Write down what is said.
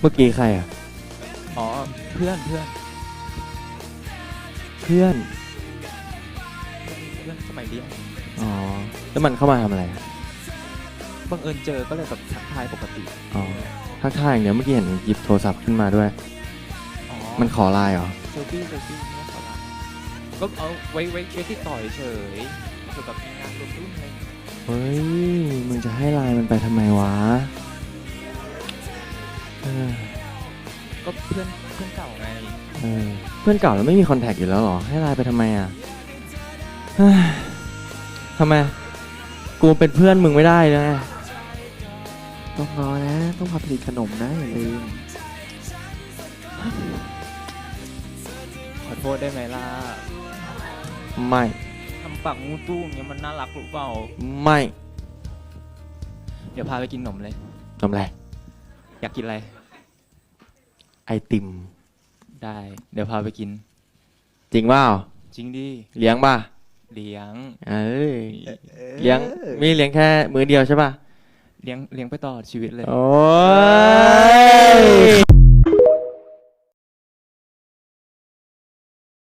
เมื่อกี้ใครอะ อ๋อ เพื่อนเพื่อนเพื่อน เพื่อนสมัยเรียนอ๋อ แล้วมันเข้ามาทำอะไรอะบังเอิญเจอก็เลยแบบทักทายปกติอ๋อทักทายอย่างเดียวเมื่อกี้เห็นหยิบโทรศัพท์ขึ้นมาด้วย อ๋อมันขอไลน์เหรอ เซลฟี่เซลฟี่ไม่ขอไลน์ก็เอาไว้ไว้ไว้ติดต่อเฉยๆเกี่ยวกับงานรวมรุ่นอะไรเฮ้ย มึงจะให้ไลน์มันไปทำไมวะเออ ก็เพื่อนเพื่อนเก่าไงเออเพื่อนเก่าแล้วไม่มีคอนแทคอยู่แล้วเหรอ ให้ไลน์ไปทำไมอะเฮ้ยทำไม กูเป็นเพื่อนมึงไม่ได้นะต้องรอนะ ต้องมาผลิตขนมนะอย่าลืมขอโทษได้ไหมล่ะไม่ ทำปากมูตู้อย่างเงี้ยมันน่ารักหรือเปล่า ไม่เดี๋ยวพาไปกินขนมเลย ทำไร อยากกินอะไร ไอติม ได้ เดี๋ยวพาไปกิน จริงเปล่าจริงดิเลี้ยงป่ะเลี้ยง เอ้ยเลี้ยงมีเลี้ยงแค่มื้อเดียวใช่ป่ะเลี้ยงเลี้ยงไปตลอดชีวิตเลย โอ้ย